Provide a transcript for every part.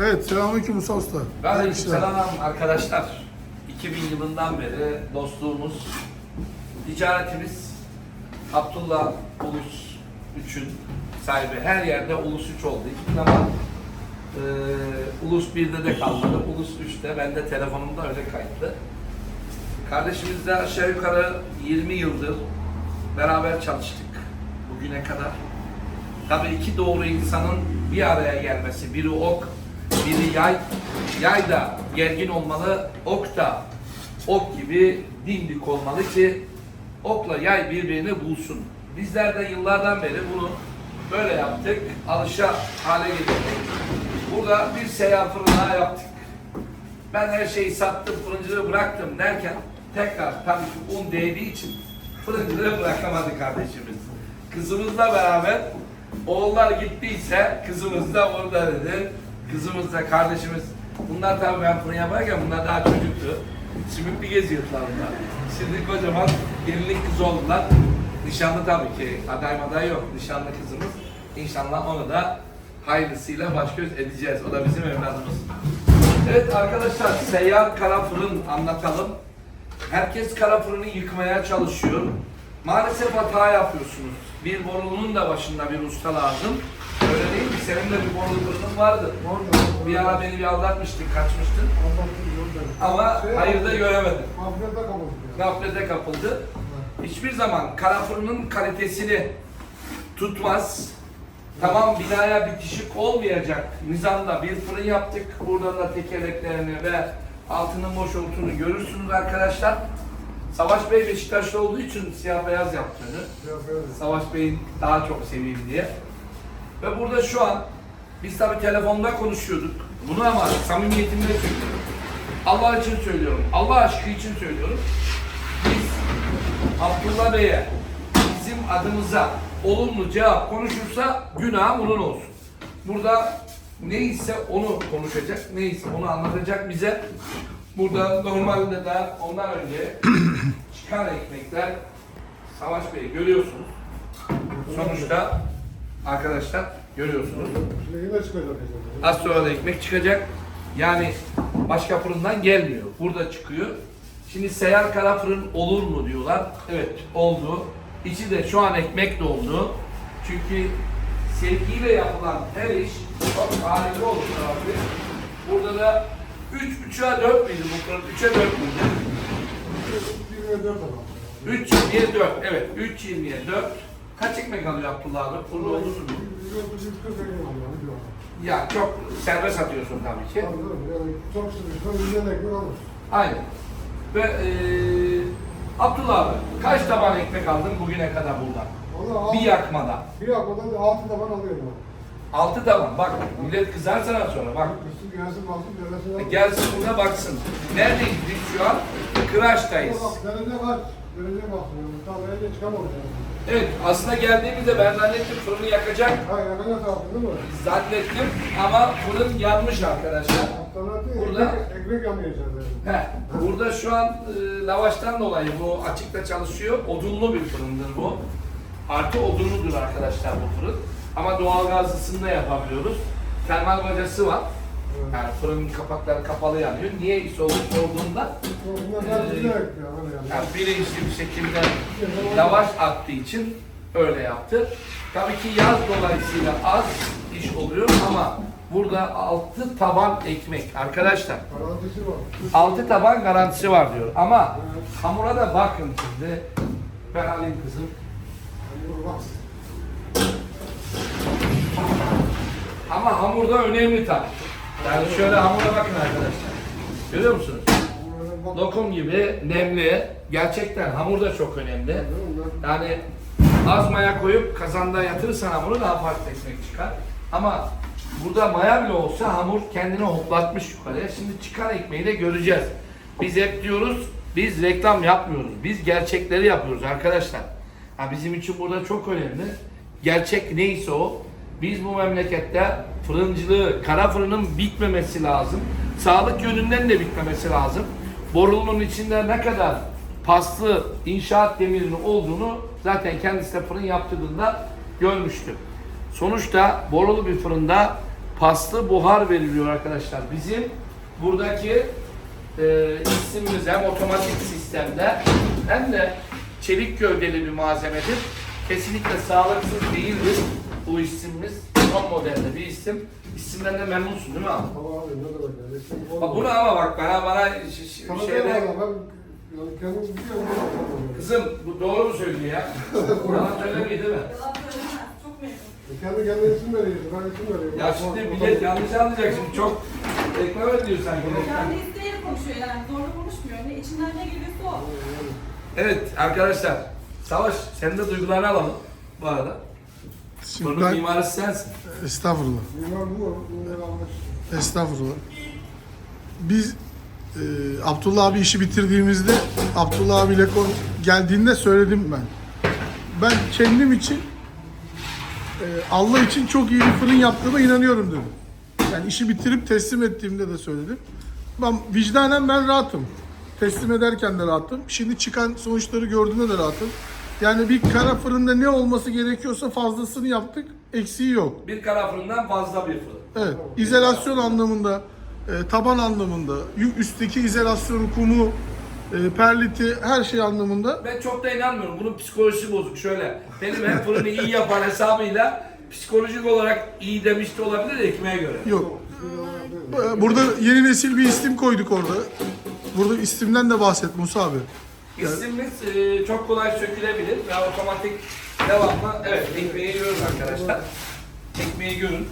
Evet, selamünaleyküm Musa Usta. İşler. selam arkadaşlar. 2000 yılından beri dostluğumuz, ticaretimiz Abdullah Ulus 3'ün sahibi. Her yerde Ulus 3 oldu. Hiçbir zaman e, Ulus 1'de de kalmadı. Ulus 3'te. Ben de telefonumda öyle kayıtlı. Kardeşimizle aşağı yukarı 20 yıldır beraber çalıştık bugüne kadar. Tabii iki doğru insanın bir araya gelmesi, biri ok, biri yay. Yay da gergin olmalı, ok da ok gibi dimdik olmalı ki okla yay birbirini bulsun. Bizler de yıllardan beri bunu böyle yaptık, alışa hale getirdik. Burada bir seyyar fırın daha yaptık. Ben her şeyi sattım, fırıncılığı bıraktım derken tekrar tabii ki un değdiği için fırıncılığı bırakamadı kardeşimiz. Kızımızla beraber oğullar gittiyse kızımız da orada dedi. Kızımız da kardeşimiz bunlar tabii ben fırın yaparken bunlar daha çocuktu. Sümüklü geziyordular bunlar. Şimdi kocaman gelinlik kız oldular. Nişanlı tabii ki aday maday yok. Nişanlı kızımız. İnşallah onu da hayırlısıyla baş göz edeceğiz. O da bizim evladımız. Evet arkadaşlar seyyar kara fırın anlatalım. Herkes kara fırını yıkmaya çalışıyor. Maalesef hata yapıyorsunuz. Bir borunun da başında bir usta lazım. Öyle değil mi? Senin de bir fırının vardı. Bir ara beni bir aldatmıştın, kaçmıştın. Ama hayır da göremedin. Afiyette kalın. Gaflete kapıldı. Hiçbir zaman kara fırının kalitesini tutmaz. Tamam binaya bitişik olmayacak nizamda bir fırın yaptık. Buradan da tekerleklerini ve altının boş olduğunu görürsünüz arkadaşlar. Savaş Bey Beşiktaşlı olduğu için siyah beyaz yaptığını. Savaş Bey'in daha çok seveyim diye. Ve burada şu an biz tabi telefonda konuşuyorduk. Bunu ama samimiyetimle söylüyorum. Allah için söylüyorum. Allah aşkı için söylüyorum. Biz Abdullah Bey'e bizim adımıza olumlu cevap konuşursa günah bunun olsun. Burada neyse onu konuşacak, neyse onu anlatacak bize. Burada normalde de ondan önce çıkan ekmekler Savaş Bey görüyorsunuz. Sonuçta arkadaşlar görüyorsunuz. Az sonra da ekmek çıkacak. Yani başka fırından gelmiyor. Burada çıkıyor. Şimdi seyyar kara fırın olur mu diyorlar. Evet oldu. İçi de şu an ekmek doldu. Çünkü sevgiyle yapılan her iş çok harika olur abi. Burada da 3, 3'e 4 müydü bu fırın? 3'e 4 müydü? 24 adam. 3, 20'ye 4. Evet 3, 20'ye 4. Kaç ekmek alıyor Abdullah abi? Fırın olur mu? 140 ekmek alıyor. hadi bakalım. Ya çok serbest atıyorsun tabii ki. Tabii tabii, yani çok sıkışsa 100 ekmek alır. Aynen. Ve eee Abdullah abi kaç taban ekmek aldın bugüne kadar buradan? Valla Bir yakmada. Bir yakmadan 6 taban alıyorum. Altı taban. Bak millet kızar sana sonra bak. Üstü gelsin baksın deresine. E, Gelsin burada baksın. Neredeyiz biz şu an? Kıraç'tayız. Bak derece kaç? Baksın. Yani. Tam çıkamamış yani. Evet aslında geldiğimizde ben zannettim fırını yakacak. Hayır yakacak tarafı değil mi? Zannettim ama fırın yanmış arkadaşlar. Burada- ekmek, ekmek yamayacağız yani. He, burada şu an e, lavaştan dolayı bu açıkta çalışıyor. Odunlu bir fırındır bu. Artı odunludur arkadaşlar bu fırın. Ama doğal gazlısını da yapabiliyoruz. Termal bacası var. Yani fırının kapakları kapalı yanıyor. Niye Ee, biraz güzel yani. bilinçli bir şekilde lavaş attığı için öyle yaptı. Tabii ki yaz dolayısıyla az iş oluyor ama burada altı taban ekmek arkadaşlar. 6 taban garantisi var diyor. Ama hamura da bakın şimdi. Ben alayım kızım. Ama hamurda önemli tabii. Yani şöyle hamura bakın arkadaşlar. Görüyor musunuz? Lokum gibi nemli. Gerçekten hamur da çok önemli. Yani az maya koyup kazanda yatırırsan hamuru daha farklı ekmek çıkar. Ama burada maya bile olsa hamur kendini hoplatmış yukarıya. Şimdi çıkan ekmeği de göreceğiz. Biz hep diyoruz, biz reklam yapmıyoruz. Biz gerçekleri yapıyoruz arkadaşlar. Ha bizim için burada çok önemli. Gerçek neyse o. Biz bu memlekette fırıncılığı, kara fırının bitmemesi lazım. Sağlık yönünden de bitmemesi lazım. Borulunun içinde ne kadar paslı inşaat demirinin olduğunu zaten kendisi de fırın yaptırdığında görmüştü. Sonuçta borulu bir fırında paslı buhar veriliyor arkadaşlar. Bizim buradaki e, ismimiz hem otomatik sistemde hem de çelik gövdeli bir malzemedir. Kesinlikle sağlıksız değildir bu isimimiz. Son modelde bir isim. İsimden de memnunsun değil mi abi? Tamam abi ne demek yani. Eski Bak bunu ama bak bana bana ş- ş- Sana şeyde şeyde... Ben yani kendim biliyorum. kızım bu doğru mu söylüyor ya? Bana söylemiyor değil mi? Yalan söylemez. Çok memnun. Kendi kendine isim veriyor. Ben isim veriyorum. Ya şimdi millet yanlış anlayacak şimdi çok ekmek ediyor sanki. Kendi isteğiyle konuşuyor yani. Zorla konuşmuyor. Ne içinden ne geliyorsa o. Evet arkadaşlar Savaş senin de duygularını alalım bu arada. Şimdi Bunun ben, mimarisi sensin. estağfurullah, Mimar bu. Estağfurullah. Biz e, Abdullah abi işi bitirdiğimizde Abdullah abiyle kon geldiğinde söyledim ben. Ben kendim için e, Allah için çok iyi bir fırın yaptığıma inanıyorum dedim. Yani işi bitirip teslim ettiğimde de söyledim. Ben vicdanen ben rahatım. Teslim ederken de rahatım. Şimdi çıkan sonuçları gördüğümde de rahatım. Yani bir kara fırında ne olması gerekiyorsa fazlasını yaptık. Eksiği yok. Bir kara fırından fazla bir fırın. Evet, izolasyon anlamında, e, taban anlamında, üstteki izolasyonu, kumu, e, perliti, her şey anlamında Ben çok da inanmıyorum. Bunun psikolojisi bozuk. Şöyle benim hem fırını iyi yapan hesabıyla psikolojik olarak iyi demiş de olabilir ekmeğe göre. yok. E, Burada yeni nesil bir istim koyduk orada. Burada istimden de bahset Musa abi. İsimimiz e, çok kolay sökülebilir ve otomatik devamlı evet ekmeği görün arkadaşlar. Ekmeği görün.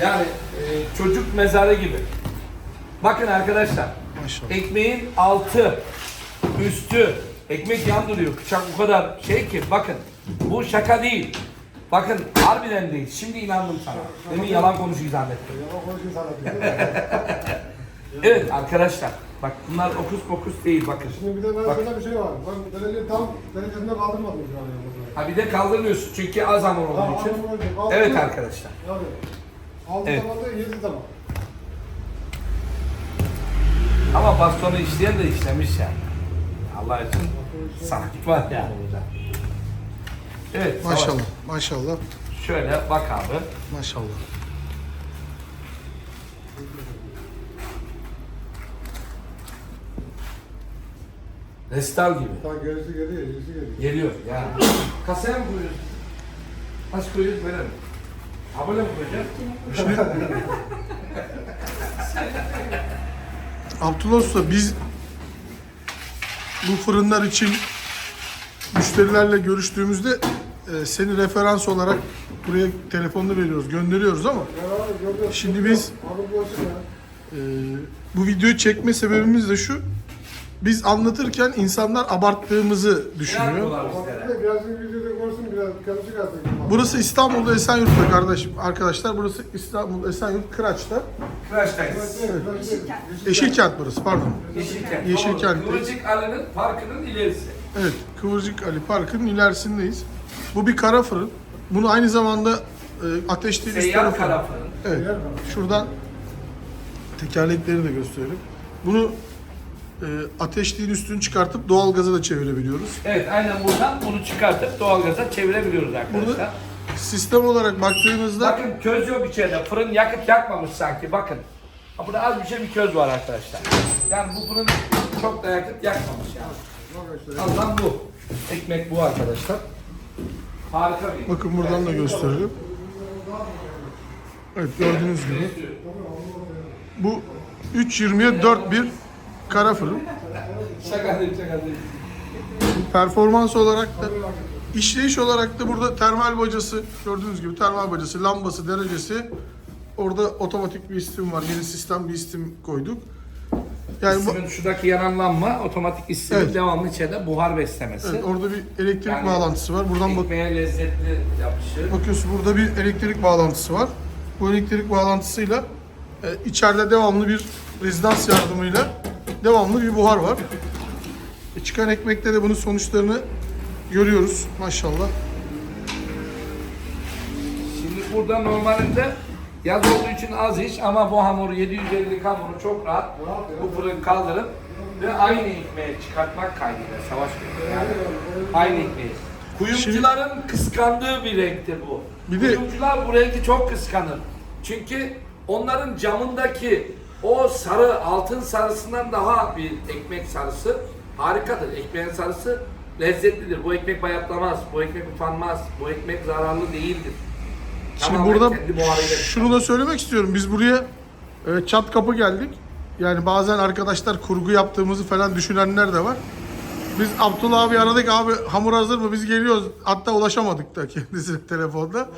Yani e, çocuk mezarı gibi. Bakın arkadaşlar. Maşallah. Ekmeğin altı, üstü, ekmek yandırıyor. Bıçak bu kadar şey ki bakın. Bu şaka değil. Bakın harbiden değil. Şimdi inandım sana. Demin yalan konuşuyor zannettim. Yalan konuşuyor mi? Evet arkadaşlar. Bak bunlar okus pokus değil bakın. Şimdi bir de ben Bak. sana bir şey var. Ben derece tam derecesinde kaldırmadım şu an yani. Ha bir de kaldırmıyorsun çünkü az hamur olduğu Tamam, için. hamur olacak. Altı- Evet arkadaşlar. Yani altı Evet. zamanda yedi zaman. Ama bastonu işleyen de işlemiş yani. Allah için sanatlık var yani burada. Evet. Savaş. Maşallah, maşallah, Şöyle bak abi. maşallah. Restal gibi. Daha gerisi geliyor, gerisi geliyor. Geliyor yani. Kasaya mı koyuyoruz? Nasıl koyuyoruz böyle mi? Ha böyle mi koyacağız? Abdullah Usta biz bu fırınlar için müşterilerle görüştüğümüzde e, seni referans olarak buraya telefonunu veriyoruz, gönderiyoruz ama Ya abi, gördün. Şimdi biz- Abi bu olsun ya. e, bu videoyu çekme sebebimiz de şu. Biz anlatırken insanlar abarttığımızı düşünüyor. Bizlere. bir de biraz videoda görsün biraz. Burası İstanbul'da Esenyurt'ta kardeşim. Arkadaşlar burası İstanbul Esenyurt Kıraç'ta. Kıraçtayız. Yeşilkent. Yeşilkent burası pardon. Yeşilkent. Yeşilkent'teyiz. Kıvırcık Ali'nin parkının ilerisi. Evet, Kıvırcık Ali Park'ın ilerisindeyiz. Bu bir kara fırın. Bunu aynı zamanda e, ateşli Seyyar kara fırın. Evet. Şuradan tekerlekleri de gösterelim. Bunu e, ateşliğin üstünü çıkartıp doğalgaza da çevirebiliyoruz. Evet aynen buradan bunu çıkartıp doğalgaza çevirebiliyoruz arkadaşlar. Burada sistem olarak baktığımızda Bakın köz yok içeride. Fırın yakıp yakmamış sanki bakın. Ha, Burada az bir şey bir köz var arkadaşlar. Yani bu fırın çok da yakıp yakmamış yani. Allah'ım bu. Ekmek bu arkadaşlar. Harika bir. bakın buradan da gösterelim. Evet gördüğünüz gibi. Bu 3.20'ye 4 bir kara fırın. Şaka değil şaka değil. Performans olarak da işleyiş olarak da burada termal bacası gördüğünüz gibi termal bacası, lambası, derecesi orada otomatik bir istim var. Yeni sistem bir istim koyduk. Yani bu, İsmin şuradaki yanan lamba otomatik ismin Evet. devamlı içeride buhar beslemesi. evet, orada bir elektrik Yani bağlantısı var. Buradan bak lezzetli yapışı. bakıyorsun burada bir elektrik bağlantısı var. Bu elektrik bağlantısıyla e, içeride devamlı bir rezidans yardımıyla devamlı bir buhar var. E, çıkan ekmekte de bunun sonuçlarını görüyoruz maşallah. Şimdi burada normalinde yaz olduğu için az iş ama bu hamur 750 hamuru çok rahat bu fırın kaldırıp ve aynı ekmeği çıkartmak kaydıyla savaş veriyor. Yani aynı ekmeği. Kuyumcuların kıskandığı bir renktir bu. Bir de- Kuyumcular bu rengi çok kıskanır. Çünkü onların camındaki o sarı, altın sarısından daha bir ekmek sarısı harikadır. Ekmeğin sarısı lezzetlidir. Bu ekmek bayatlamaz, bu ekmek utanmaz, bu ekmek zararlı değildir. Şimdi Tamamen burada kendi buharıyla şunu da söylemek istiyorum. Biz buraya e, çat kapı geldik. Yani bazen arkadaşlar kurgu yaptığımızı falan düşünenler de var. Biz Abdullah abi aradık abi hamur hazır mı biz geliyoruz. Hatta ulaşamadık da kendisine telefonda.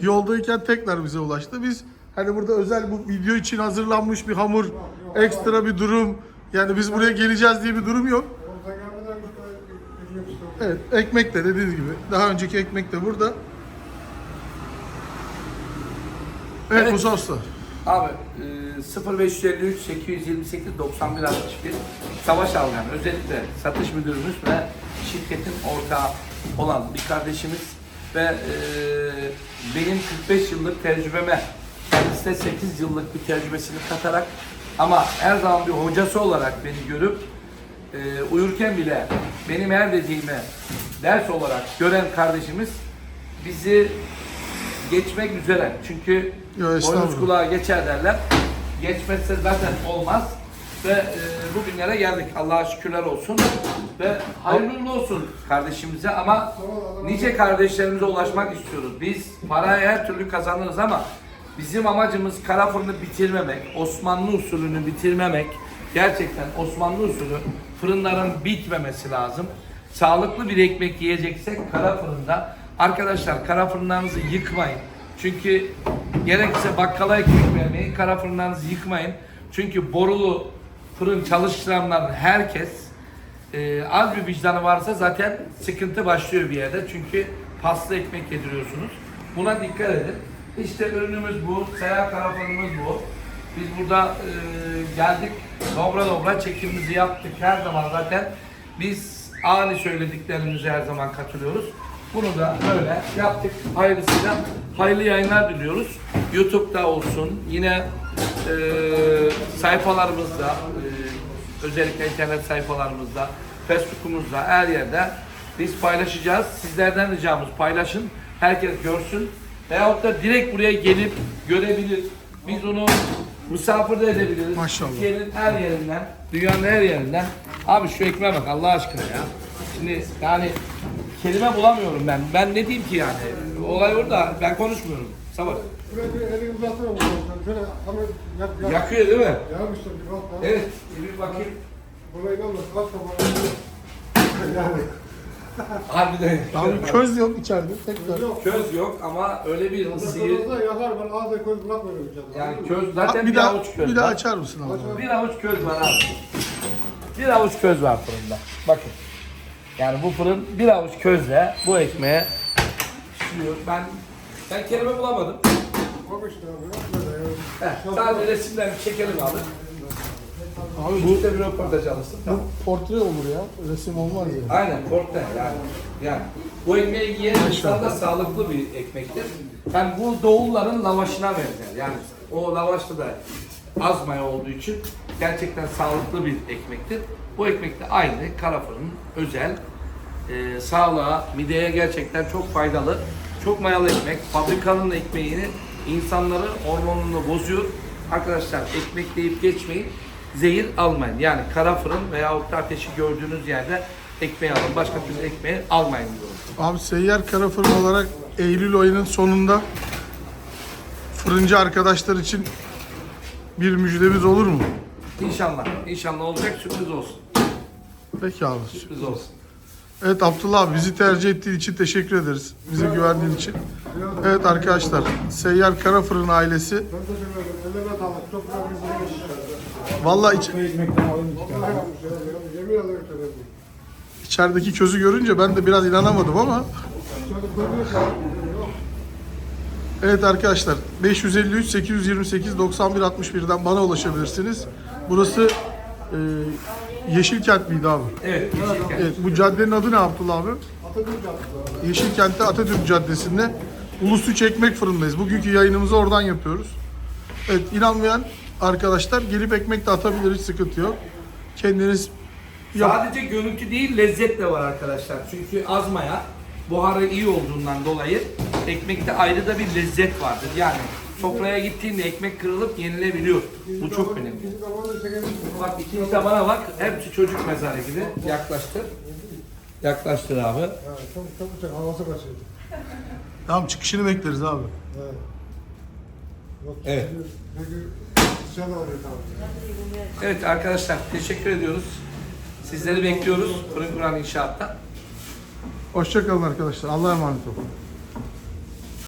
Yoldayken tekrar bize ulaştı. Biz hani burada özel bu video için hazırlanmış bir hamur, ekstra bir durum. Yani biz buraya geleceğiz diye bir durum yok. Evet ekmek de dediğiniz gibi. Daha önceki ekmek de burada. Evet, Evet. Musa Usta. Abi e, 0553 828 91 61 Savaş Algan özellikle satış müdürümüz ve şirketin ortağı olan bir kardeşimiz ve e, benim 45 yıllık tecrübeme kendisine 8 yıllık bir tecrübesini katarak ama her zaman bir hocası olarak beni görüp e, uyurken bile benim her dediğimi ders olarak gören kardeşimiz bizi geçmek üzere. Çünkü boynuz kulağa geçer derler. Geçmezse zaten olmaz. Ve e, bugünlere geldik. Allah'a şükürler olsun. Ve hayırlı olsun kardeşimize ama nice kardeşlerimize ulaşmak istiyoruz. Biz parayı her türlü kazanırız ama bizim amacımız kara fırını bitirmemek, Osmanlı usulünü bitirmemek. Gerçekten Osmanlı usulü fırınların bitmemesi lazım. Sağlıklı bir ekmek yiyeceksek kara fırında. Arkadaşlar kara fırınlarınızı yıkmayın. Çünkü gerekirse bakkala ekmek vermeyin, kara fırınlarınızı yıkmayın. Çünkü borulu fırın çalıştıranların herkes e, az bir vicdanı varsa zaten sıkıntı başlıyor bir yerde. Çünkü paslı ekmek yediriyorsunuz. Buna dikkat edin. İşte ürünümüz bu, seyahat kara fırınımız bu. Biz burada e, geldik, dobra dobra çekimimizi yaptık. Her zaman zaten biz ani söylediklerimize her zaman katılıyoruz. Bunu da böyle yaptık. Hayırlısıyla hayırlı yayınlar diliyoruz. YouTube'da olsun, yine e, sayfalarımızda, e, özellikle internet sayfalarımızda, Facebook'umuzda, her yerde biz paylaşacağız. Sizlerden ricamız paylaşın, herkes görsün. Veyahut da direkt buraya gelip görebilir. Biz onu misafir de edebiliriz. Maşallah. Türkiye'nin her yerinden, dünyanın her yerinden. Abi şu ekmeğe bak Allah aşkına ya. Şimdi yani kelime bulamıyorum ben. Ben ne diyeyim ki yani? Olay orada. Ben konuşmuyorum. Bir elini. Şöyle yak, yak. Yakıyor değil mi? Yarmıştır bir bak. bak. Evet. Bir bakayım. Burayı da alır. Kalk. Yani. Harbiden. Abi köz yok içeride tekrar. Yok. Köz yok ama öyle bir ısıyı Sıyır. yakar ben ağzına koyup bırakmıyorum canım. yani köz zaten bir, bir, daha avuç köz bir daha var. açar mısın abi? Bir avuç köz var abi. Bir avuç köz var fırında. Bakın. Yani bu fırın bir avuç közle bu ekmeğe pişiriyor. Ben ben kelime bulamadım. Bak işte abi. Heh, sadece resimlerini çekelim abi. Abi Bu işte bir röportaj alırsın. bu portre olur ya. Resim olmaz ya. Aynen portre yani. Yani bu ekmeği yiyen insan da sağlıklı bir ekmektir. Yani bu doğulların lavaşına benzer. Yani o lavaşta da az maya olduğu için gerçekten sağlıklı bir ekmektir. Bu ekmek de aynı kara fırının özel e, sağlığa, mideye gerçekten çok faydalı. Çok mayalı ekmek. Fabrikanın ekmeğini insanları hormonunu bozuyor. Arkadaşlar ekmek deyip geçmeyin. Zehir almayın. Yani kara fırın veya da ateşi gördüğünüz yerde ekmeği alın. Başka türlü ekmeği almayın diyorum. Abi seyyar kara fırın olarak Eylül ayının sonunda fırıncı arkadaşlar için bir müjdemiz olur mu? İnşallah. İnşallah olacak sürpriz olsun. Peki abi. Sürpriz olsun. Evet Abdullah abi bizi tercih ettiğin için teşekkür ederiz. Bize güvendiğin için. Evet arkadaşlar Seyyar Kara Fırın ailesi Vallahi iç- içerideki közü görünce ben de biraz inanamadım ama. Evet arkadaşlar 553 828 91 61'den bana ulaşabilirsiniz. Burası e, Yeşilkent miydi abi? Evet. Yeşilkent. Evet bu caddenin adı ne Abdullah abi? Atatürk yaptı. Yeşilkent'te Atatürk Caddesi'nde Ulusu Ekmek Fırındayız. Bugünkü yayınımızı oradan yapıyoruz. Evet inanmayan arkadaşlar gelip ekmek de atabilir hiç sıkıntı yok. Kendiniz yap. Sadece görüntü değil lezzet de var arkadaşlar. Çünkü az maya buharı iyi olduğundan dolayı ekmekte ayrı da bir lezzet vardır. Yani sofraya gittiğinde ekmek kırılıp yenilebiliyor. Bu çok önemli. Bak ikinci tabana bak. Hepsi çocuk mezarı gibi. Yaklaştır. Yaklaştır abi. Çok çok çok havası kaçırdı. Tamam çıkışını bekleriz abi. Evet. Yok, Evet. Peki, Evet arkadaşlar teşekkür ediyoruz. Sizleri bekliyoruz. Fırın Kur'an inşaatta. Hoşçakalın arkadaşlar. Allah'a emanet olun.